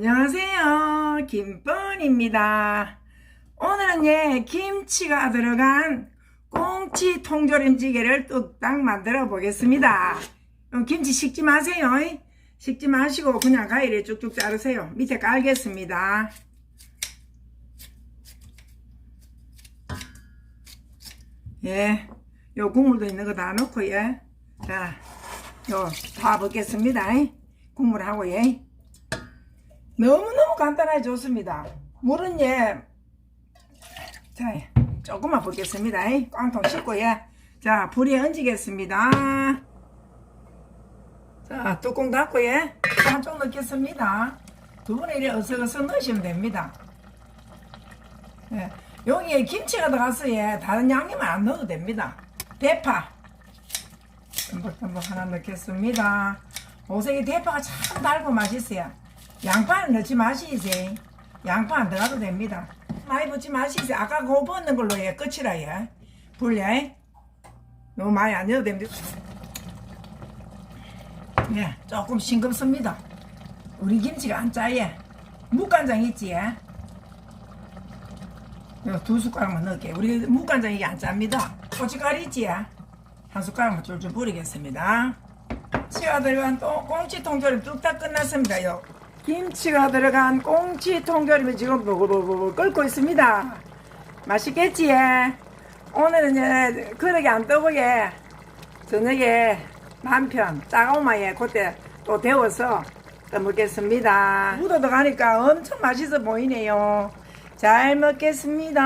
안녕하세요. 김뻔입니다. 오늘은 예, 김치가 들어간 꽁치 통조림찌개를 뚝딱 만들어 보겠습니다. 어, 김치 식지 마세요. 식지 마시고 그냥 가위를 쭉쭉 자르세요. 밑에 깔겠습니다. 예, 요 국물도 있는 거 다 넣고 예. 자, 요다 붓겠습니다. 국물하고 예. 너무너무 간단하게 좋습니다. 물은 예, 자, 조금만 붓겠습니다. 꽝통 씻고 예. 자, 불에 얹겠습니다. 자, 뚜껑 닫고 예. 한쪽 넣겠습니다. 두 분에 이래 어서어서 넣으시면 됩니다. 예. 여기에 김치가 들어가서 예, 다른 양념은 안 넣어도 됩니다. 대파. 듬벅듬벅 하나 넣겠습니다. 오색이 대파가 참 달고 맛있어요. 양파는 넣지 마시지. 양파 안 들어가도 됩니다. 많이 붓지 마시지. 아까 그거 붓는 걸로 예, 끝이라 예. 불려. 예. 너무 많이 안 넣어도 됩니다. 예, 조금 싱겁습니다. 우리 김치가 안 짜예. 묵간장 있지 예. 두 숟가락만 넣을게요. 우리 묵간장 이게 안 짭니다. 고춧가루 있지? 한 숟가락만 줄줄 뿌리겠습니다. 김치가 들어간 또 꽁치 통조림 뚝딱 끝났습니다. 요. 김치가 들어간 꽁치 통조림이 지금 보글보글 끓고 있습니다. 맛있겠지? 오늘은 이제 그릇에 안 떠보게 저녁에 남편 짜고마에 그때 또 데워서 떠먹겠습니다. 묻어 들어가니까 엄청 맛있어 보이네요. 잘 먹겠습니다.